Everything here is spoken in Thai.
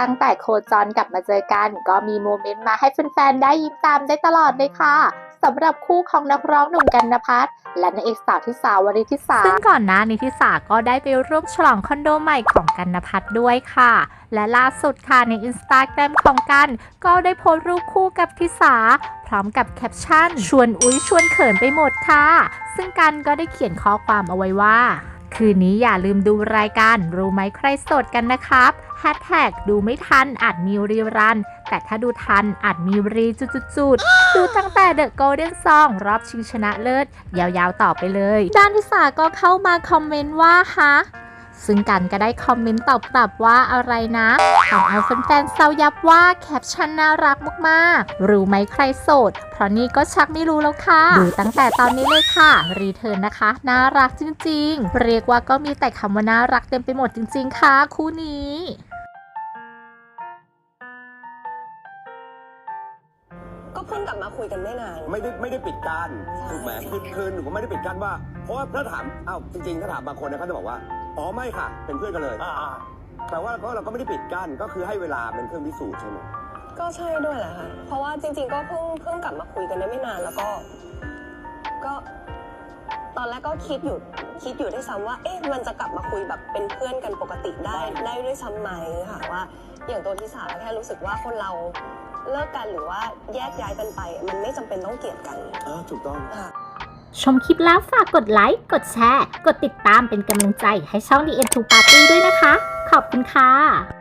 ตั้งแต่โคจรกลับมาเจอกัน ก็มีโมเมนต์มาให้แฟนๆได้ยิ้มตามได้ตลอดเลยค่ะสำหรับคู่ของนักร้องหนุ่มกันนภัทรและนางเอกสาวทิสาวริธิสาซึ่งก่อนหน้านี้ทิสาก็ได้ไปร่วมฉลองคอนโดใหม่ของกันนภัทรด้วยค่ะ และล่าสุดค่ะในอินสตาแกรมของกัน ก็ได้โพสต์รูปคู่กับทิสาพร้อมกับแคปชั่น ชวนอุ้ยชวนเขินไปหมดค่ะ ซึ่งกันก็ได้เขียนข้อความเอาไว้ว่า คืนนี้อย่าลืมดูรายการรู้ไหมใครสดกันนะครับแฮชแท็กดูไม่ทันอาจมีรีรัน แต่ถ้าดูทันอาจมีรีจุดๆๆดูตั้งแต่เดอะโกลเด้นซองรอบชิงชนะเลิศ ยาวๆต่อไปเลยด้านทิสาก็เข้ามาคอมเมนต์ว่าฮะ ซึ่งกันก็ได้คอมเมนต์ตอบกลับว่าอะไรนะทำเอาแฟนๆเซายับว่าแคปชั่นน่ารักมากๆ รู้ไหมใครโสด เพราะนี่ก็ชักไม่รู้แล้วค่ะ ดูตั้งแต่ตอนนี้เลยค่ะ รีเทิร์นนะคะ น่ารักจริงๆ เรียกว่าก็มีแต่คำว่าน่ารักเต็มไปหมดจริง ๆ ค่ะ คู่นี้ ก็เพิ่งกลับมาคุยกันไม่นาน ไม่ได้ไม่ได้ปิดกั้นใช่ถูกไหมคือคือหนูก็ไม่ได้ปิดกั้นว่า เพราะว่าถ้าถามอ้าวจริงๆถ้าถามบางคนเนี่ยเขาจะบอกว่าอ๋อไม่ค่ะ เป็นเพื่อนกันเลยแต่ว่าก็เราก็ไม่ได้ปิดกั้นก็คือให้เวลาเป็นเครื่องพิสูจน์ใช่ไหมก็ใช่ด้วยแหละค่ะ เพราะว่าจริง ๆ ก็เพิ่งเพิ่งกลับมาคุยกันได้ไม่นานแล้วก็ ก็ ตอนแรกก็คิดอยู่คิดอยู่ด้วยซ้ำว่า เอ๊ะมันจะกลับมาคุยแบบเป็นเพื่อนกันปกติได้ได้ด้วยซ้ำไหมค่ะว่า อย่างตัวที่สาแค่รู้สึกว่าคนเราเลิกกันหรือว่าแยกย้ายกันไป มันไม่จำเป็นต้องเกลียดกันอ่าถูกต้องค่ะ ชมคลิปแล้วฝากกดไลค์ กดแชร์ กดติดตามเป็นกำลังใจให้ช่อง The End to Party ด้วยนะคะ ขอบคุณค่ะ